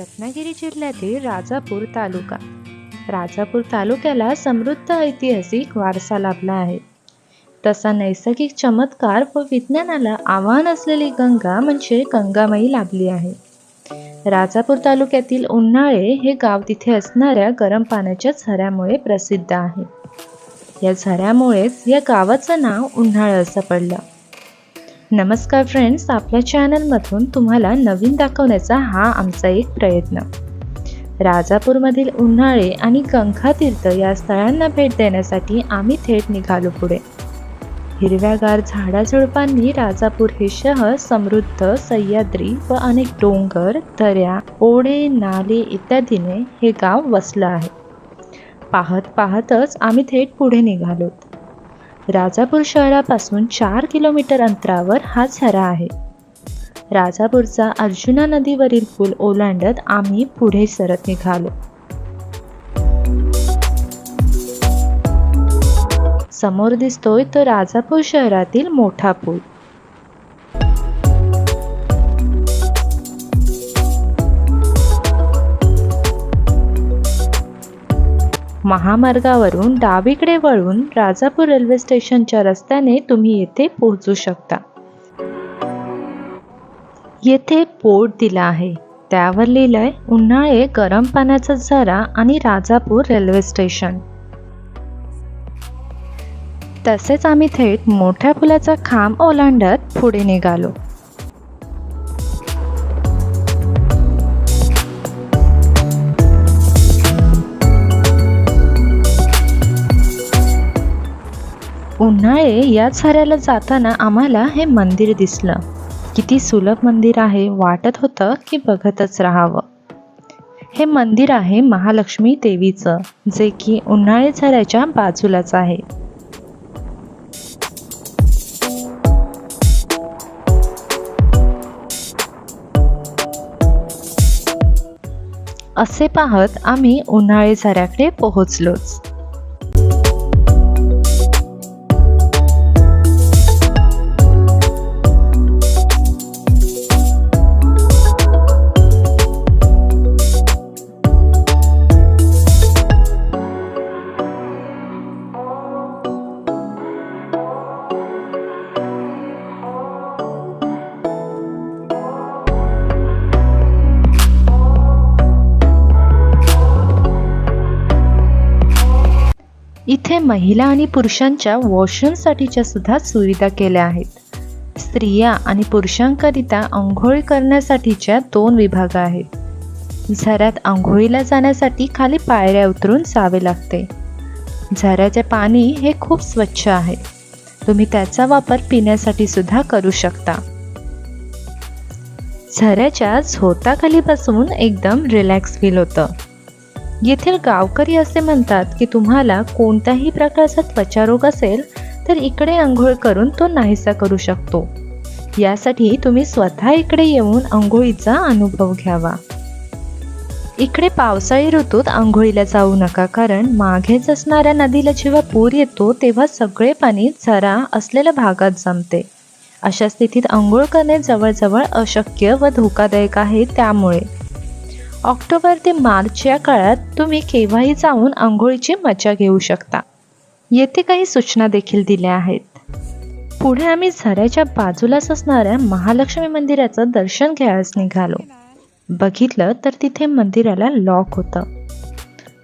रत्नागिरी जिल्ह्यातील राजापूर तालुका. राजापूर तालुक्याला समृद्ध ऐतिहासिक वारसा लाभला आहे. तसा नैसर्गिक चमत्कार व विज्ञानाला आव्हान असलेली गंगा म्हणजे गंगामाई लाभली आहे. राजापूर तालुक्यातील उन्हाळे हे गाव तिथे असणाऱ्या गरम पाण्याच्या झऱ्यामुळे प्रसिद्ध आहे. या झऱ्यामुळेच या गावाचं नाव उन्हाळं असं पडलं. नमस्कार फ्रेंड्स आपल्या चॅनलमधून तुम्हाला नवीन दाखवण्याचा हा आमचा एक प्रयत्न. राजापूरमधील उन्हाळे आणि गंगातीर्थ या स्थळांना भेट देण्यासाठी आम्ही थेट निघालो पुढे. हिरव्यागार झाडाझुडपांनी राजापूर हे शहर समृद्ध सह्याद्री व अनेक डोंगर दऱ्या ओढे नाले इत्यादीने हे गाव वसलं आहे. पाहत पाहतच आम्ही थेट पुढे निघालोत. राजापूर शहरापासून चार किलोमीटर अंतरावर हा झरा आहे. राजापूरचा अर्जुना नदीवरील पूल ओलांडत आम्ही पुढे सरत निघालो. समोर दिसतोय तो राजापूर शहरातील मोठा पूल. महामार्गावरून डावीकडे वळून राजापूर रेल्वे स्टेशनच्या रस्त्याने तुम्ही येथे पोहोचू शकता. येथे पोर्ट दिला आहे. त्यावर लिहिलंय उन्हाळे गरम पाण्याचा झरा आणि राजापूर रेल्वे स्टेशन. तसेच आम्ही थेट मोठ्या पुलाचा खांब ओलांडत पुढे निघालो. उन्हाळे या झऱ्याला जाताना आम्हाला हे मंदिर दिसलं. किती सुलभ मंदिर आहे वाटत होतं की बघतच राहावं. हे मंदिर आहे महालक्ष्मी देवीचं जे की उन्हाळे झऱ्याच्या बाजूलाच आहे. असे पाहत आम्ही उन्हाळे झऱ्याकडे पोहोचलोच. इथे महिला आणि पुरुषांच्या वॉशरूमसाठीच्या सुद्धा सुविधा केल्या आहेत. स्त्रिया आणि पुरुषांकरिता आंघोळी करण्यासाठीच्या दोन विभाग आहेत. झऱ्यात आंघोळीला जाण्यासाठी खाली पायऱ्या उतरून जावे लागते. झऱ्याचे पाणी हे खूप स्वच्छ आहे. तुम्ही त्याचा वापर पिण्यासाठी सुद्धा करू शकता. झऱ्याच्या झोताखाली बसून एकदम रिलॅक्स फील होतं. येथील गावकरी असे म्हणतात की तुम्हाला कोणत्याही प्रकारचा त्वचारोग असेल तर इकडे आंघोळ करून तो नाहीसा करू शकतो. यासाठी तुम्ही स्वतः इकडे येऊन आंघोळीचा अनुभव घ्यावा. इकडे पावसाळी ऋतूत आंघोळीला जाऊ नका कारण मागेच असणाऱ्या नदीला जेव्हा पूर येतो तेव्हा सगळे पाणी झरा असलेल्या भागात जमते. अशा स्थितीत आंघोळ करणे जवळजवळ अशक्य व धोकादायक आहे त्यामुळे. ऑक्टोबर ते मार्च या काळात तुम्ही केव्हाही जाऊन आंघोळीची मजा घेऊ शकता. येथे काही सूचना देखील दिल्या आहेत. पुढे आम्ही झऱ्याच्या बाजूलाच असणाऱ्या महालक्ष्मी मंदिराचं दर्शन घ्यायला निघालो. बघितलं तर तिथे मंदिराला लॉक होतं.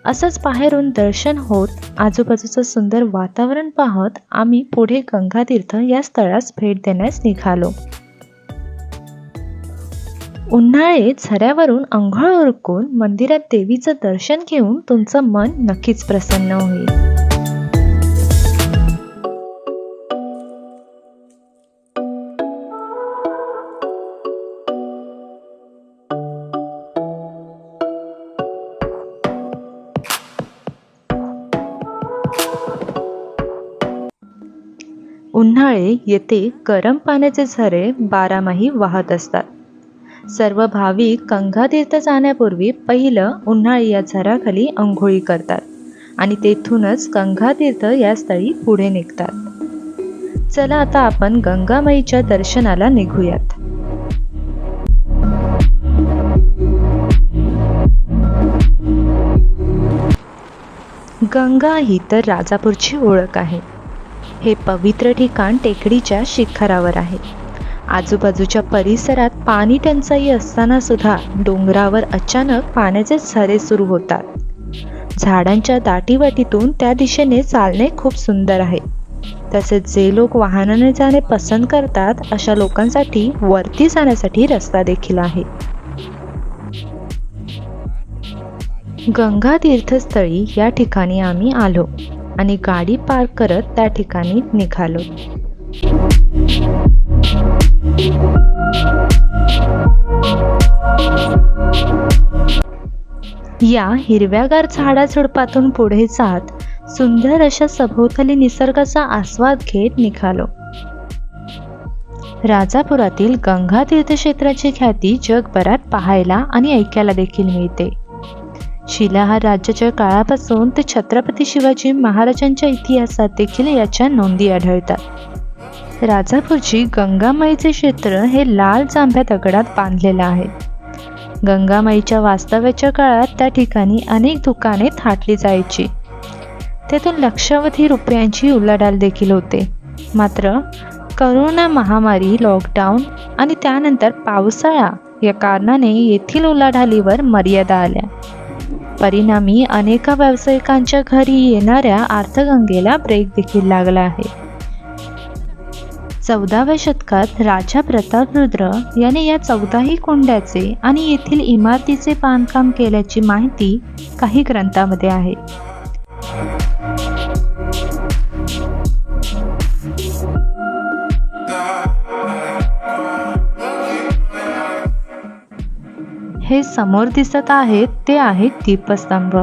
असंच बाहेरून दर्शन होत आजूबाजूचं सुंदर वातावरण पाहत आम्ही पुढे गंगातीर्थ या स्थळास भेट देण्यास निघालो. उन्हाळ्यात झऱ्यावरून अंघोळ उरकून मंदिरात देवीचं दर्शन घेऊन तुमचं मन नक्कीच प्रसन्न होईल. उन्हाळे येथे गरम पाण्याचे झरे बारामाही वाहत असतात. सर्व भाविक गंगातीर्थ जाण्यापूर्वी पहिलं उन्हाळी या झराखाली अंघोळी करतात आणि तेथूनच गंगातीर्थ या स्थळी पुढे निघतात. चला आता आपण गंगामाईच्या दर्शनाला निघूयात. गंगा ही तर राजापूरची ओळख आहे. हे पवित्र ठिकाण टेकडीच्या शिखरावर आहे. आजूबाजूच्या परिसरात पाणी टंचाई असताना सुद्धा डोंगरावर अचानक पाण्याचे झरे सुरू होतात. झाडांच्या दाटीवाटीतून त्या दिशेने चालणे खूप सुंदर आहे. तसेच जे लोक वाहनाने जाणे पसंत करतात अशा लोकांसाठी वरती जाण्यासाठी रस्ता देखील आहे. गंगा तीर्थस्थळी या ठिकाणी आम्ही आलो आणि गाडी पार्क करत त्या ठिकाणी निघालो. या हिरव्यागार झाडाझुडपातून पुढे जात सुंदर अशा सभोवताली निसर्गाचा आस्वाद घेत निघालो. राजापुरातील गंगा तीर्थक्षेत्राची ख्याती जगभरात पाहायला आणि ऐकायला देखील मिळते. शिलाहार राज्याच्या काळापासून ते छत्रपती शिवाजी महाराजांच्या इतिहासात देखील याच्या नोंदी आढळतात. राजापूरची गंगामाईचे क्षेत्र हे लाल जांभ्या दगडात बांधलेलं आहे. गंगामाईच्या वास्तव्याच्या काळात त्या ठिकाणी अनेक दुकाने थाटली जायची. त्यातून लक्षावधी रुपयांची उलाढाल देखील होते. मात्र करोना महामारी लॉकडाऊन आणि त्यानंतर पावसाळा या कारणाने येथील उलाढालीवर मर्यादा आल्या. परिणामी अनेका व्यावसायिकांच्या घरी येणाऱ्या अर्थगंगेला ब्रेक देखील लागला आहे. चौदाव्या शतकात राजा प्रताप रुद्र याने या चौदाही कोंड्याचे आणि येथील इमारतीचे बांधकाम केल्याची माहिती काही ग्रंथामध्ये आहे. हे समोर दिसत आहेत ते आहेत दीपस्तंभ.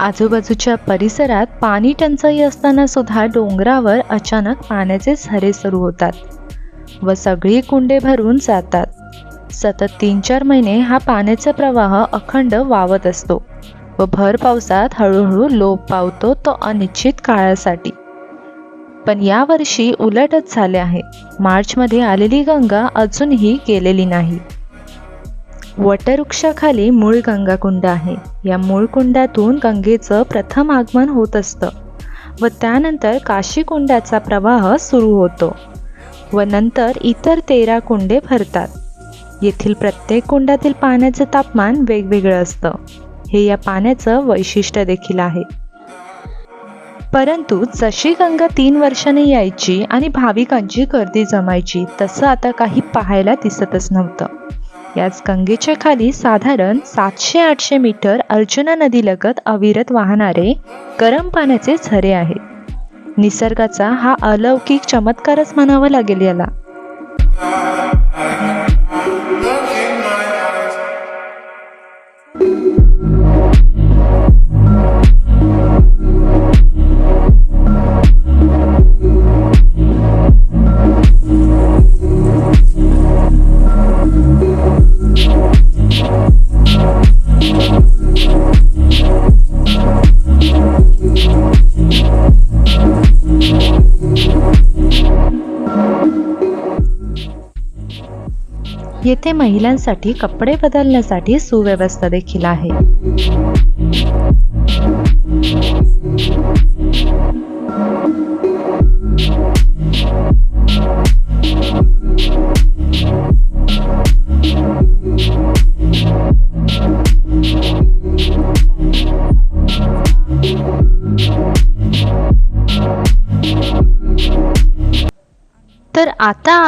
आजूबाजूच्या परिसरात पाणी टंचाई असताना सुद्धा डोंगरावर अचानक पाण्याचे झरे सुरू होतात व सगळी कुंडे भरून जातात. सतत तीन चार महिने हा पाण्याचा प्रवाह अखंड वावत असतो व भर पावसात हळूहळू लोप पावतो तो अनिश्चित काळासाठी. पण यावर्षी उलटच झाले आहे. मार्चमध्ये आलेली गंगा अजूनही गेलेली नाही. वटवृक्षाखाली मूळ गंगाकुंड आहे. या मूळ कुंडातून गंगेचं प्रथम आगमन होत असतं व त्यानंतर काशीकुंडाचा प्रवाह सुरू होतो व नंतर इतर तेरा कुंडे भरतात. येथील प्रत्येक कुंडातील पाण्याचं तापमान वेगवेगळं असतं. हे या पाण्याचं वैशिष्ट्य देखील आहे. परंतु जशी गंगा तीन वर्षांनी यायची आणि भाविकांची गर्दी जमायची तसं आता काही पाहायला दिसतच नव्हतं. याच गंगेच्या खाली साधारण सातशे आठशे मीटर अर्जुना नदीलगत अविरत वाहणारे गरम पाण्याचे झरे आहेत. निसर्गाचा हा अलौकिक चमत्कारच म्हणावा लागेल याला. येथे महिलांसाठी कपडे बदलण्यासाठी सुव्यवस्था देखील आहे.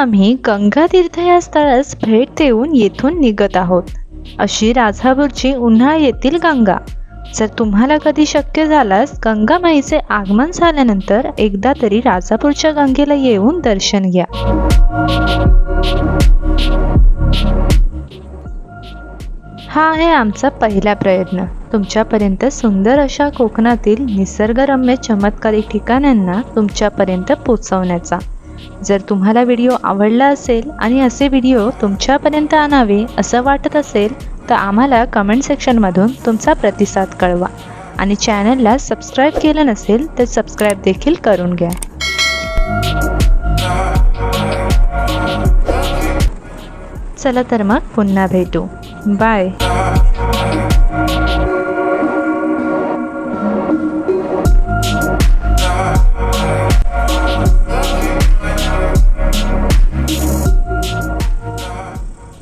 आम्ही गंगातीर्थ या स्थळास भेट देऊन येथून निघत आहोत. अशी राजापूरची उन्हा येथील गंगा. जर तुम्हाला कधी शक्य झाल्यास गंगामाईचे आगमन झाल्यानंतर एकदा तरी राजापूरच्या गंगेला येऊन दर्शन घ्या. हा आहे आमचा पहिला प्रयत्न. तुमच्यापर्यंत सुंदर अशा कोकणातील निसर्गरम्य चमत्कारिक ठिकाणांना तुमच्यापर्यंत पोचवण्याचा. जर तुम्हाला व्हिडिओ आवडला असेल आणि असे व्हिडिओ तुमच्यापर्यंत आणावे असं वाटत असेल तर आम्हाला कमेंट सेक्शनमधून तुमचा प्रतिसाद कळवा. आणि चॅनलला सबस्क्राईब केलं नसेल तर सबस्क्राईब देखील करून घ्या. चला तर मग पुन्हा भेटू. बाय